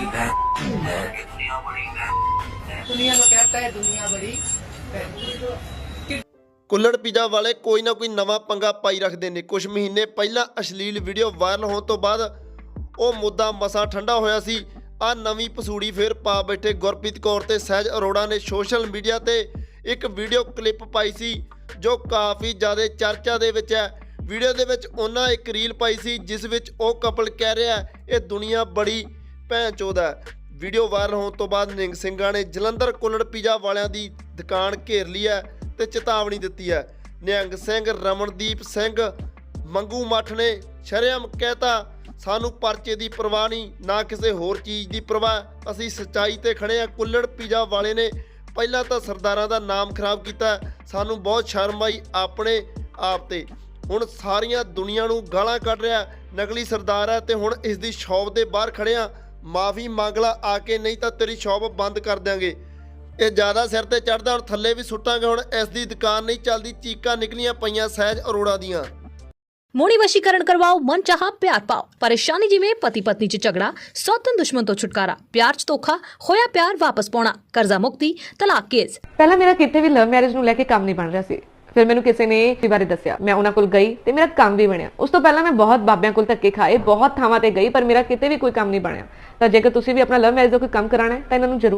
ਬੜੀ ਹੈ। ਦੁਨੀਆ ਬੜੀ ਹੈ ਦੁਨੀਆ ਨੂੰ ਕਹਤਾ ਕੁੱਲੜ ਪੀਜ਼ਾ ਵਾਲੇ ਕੋਈ ਨਾ ਕੋਈ ਨਵਾਂ ਪੰਗਾ ਪਾਈ ਰੱਖਦੇ ਨੇ। ਕੁਝ ਮਹੀਨੇ ਪਹਿਲਾਂ ਅਸ਼ਲੀਲ ਵੀਡੀਓ ਵਾਇਰਲ ਹੋਣ ਤੋਂ ਬਾਅਦ ਉਹ ਮੁੱਦਾ ਮਸਾ ਠੰਡਾ ਹੋਇਆ ਸੀ। ਆ ਨਵੀਂ ਪਸੂੜੀ ਫੇਰ ਪਾ ਬੈਠੇ ਗੁਰਪ੍ਰੀਤ ਕੌਰ ਤੇ ਸਹਿਜ ਅਰੋੜਾ ਨੇ ਸੋਸ਼ਲ ਮੀਡੀਆ ਤੇ ਇੱਕ ਵੀਡੀਓ ਕਲਿੱਪ ਪਾਈ ਸੀ ਜੋ ਕਾਫੀ ਜ਼ਿਆਦਾ ਚਰਚਾ ਦੇ ਵਿੱਚ ਹੈ। ਵੀਡੀਓ ਦੇ ਵਿੱਚ ਉਹਨਾਂ ਇੱਕ ਰੀਲ ਪਾਈ ਸੀ ਜਿਸ ਵਿੱਚ ਉਹ ਕਪਲ ਕਹਿ ਰਿਹਾ ਇਹ ਦੁਨੀਆ ਬੜੀ ਭੈਣ ਚੋਦ ਹੈ। ਵੀਡੀਓ ਵਾਇਰਲ ਹੋਣ ਤੋਂ ਬਾਅਦ ਨਿੰਗ ਸਿੰਘਾਂ ਨੇ ਜਲੰਧਰ ਕੁੱਲੜ ਪੀਜ਼ਾ ਵਾਲਿਆਂ ਦੀ ਦੁਕਾਨ ਘੇਰ ਲਈ ਹੈ ਤੇ ਚੇਤਾਵਨੀ ਦਿੱਤੀ ਹੈ। ਨਿਹੰਗ ਸਿੰਘ, ਰਮਨਦੀਪ ਸਿੰਘ, ਮੰਗੂ ਮੱਠ ਨੇ ਸ਼ਰੇਆਮ ਕਹਿਤਾ, ਸਾਨੂੰ ਪਰਚੇ ਦੀ ਪਰਵਾਹ ਨਹੀਂ, ਨਾ ਕਿਸੇ ਹੋਰ ਚੀਜ਼ ਦੀ ਪਰਵਾਹ। ਅਸੀਂ ਸੱਚਾਈ ਤੇ ਖੜੇ ਆ ਕੁੱਲੜ ਪੀਜ਼ਾ ਵਾਲੇ ਨੇ ਪਹਿਲਾਂ ਤਾਂ ਸਰਦਾਰਾਂ ਦਾ ਨਾਮ ਖਰਾਬ ਕੀਤਾ। ਸਾਨੂੰ ਬਹੁਤ ਸ਼ਰਮ ਆਈ ਆਪਣੇ ਆਪ ਤੇ। ਹੁਣ ਸਾਰੀਆਂ ਦੁਨੀਆ ਨੂੰ ਗਾਲਾਂ ਕੱਢ ਰਿਹਾ। ਨਕਲੀ ਸਰਦਾਰ ਹੈ ਤੇ ਹੁਣ ਇਸ ਦੀ ਸ਼ੌਪ ਦੇ ਬਾਹਰ ਖੜਿਆ ਮਾਫੀ ਮੰਗ ਲਾ ਆ ਕੇ ਨਹੀਂ ਤਾਂ ਤੇਰੀ ਸ਼ੌਪ ਬੰਦ ਕਰ ਦਿਆਂਗੇ। ਇਹ ਜ਼ਿਆਦਾ ਸਿਰ ਤੇ ਚੜਦਾ ਹੁਣ ਥੱਲੇ ਵੀ ਸੁੱਟਾਂਗੇ ਹੁਣ ਇਸ ਦੀ ਦੁਕਾਨ ਨਹੀਂ ਚੱਲਦੀ ਚੀਕਾਂ ਨਿਕਲੀਆਂ ਪਈਆਂ ਸਹਿਜ ਅਰੋੜਾ ਦੀਆਂ। ਮੋੜੀ ਵਸ਼ੀਕਰਨ ਕਰਵਾਓ ਮਨ ਚਾਹਾ ਪਿਆਰ ਪਾਓ। ਪਰੇਸ਼ਾਨੀ ਜਿਵੇਂ ਪਤੀ ਪਤਨੀ ਚ ਝਗੜਾ ਸੌਤਨ ਦੁਸ਼ਮਣ ਤੋਂ ਛੁਟਕਾਰਾ। ਪਿਆਰ ਚ ਧੋਖਾ ਹੋਇਆ ਪਿਆਰ ਵਾਪਸ ਪਾਉਣਾ ਕਰਜ਼ਾ ਮੁਕਤੀ ਤਲਾਕ ਕੇਸ। ਪਹਿਲਾਂ ਮੇਰਾ ਕਿਤੇ ਵੀ ਲਵ ਮੈਰਿਜ ਨੂੰ ਲੈ ਕੇ ਕੰਮ ਨਹੀਂ ਬਣ ਰਿਹਾ ਸੀ। ਫਿਰ ਮੈਨੂੰ ਕਿਸੇ ਨੇ ਇਸ ਬਾਰੇ ਦੱਸਿਆ। ਮੈਂ ਉਹਨਾਂ ਕੋਲ ਗਈ ਤੇ ਮੇਰਾ ਕੰਮ ਵੀ ਬਣਿਆ। ਉਸ ਤੋਂ ਪਹਿਲਾਂ ਮੈਂ ਬਹੁਤ ਬਾਬਿਆਂ ਕੋਲ ਧੱਕੇ ਖਾਏ, ਬਹੁਤ ਥਾਵਾਂ ਤੇ ਗਈ, ਪਰ ਮੇਰਾ ਕਿਤੇ ਵੀ ਕੋਈ ਕੰਮ ਨਹੀਂ ਬਣਿਆ। ਤਾਂ ਜੇਕਰ ਤੁਸੀਂ ਵੀ ਆਪਣਾ ਲਵ ਮੈਰਿਜ ਦਾ ਕੋਈ ਕੰਮ ਕਰਾਣਾ ਹੈ, ਤਾਂ ਇਹਨਾਂ ਨੂੰ ਜ਼ਰੂਰ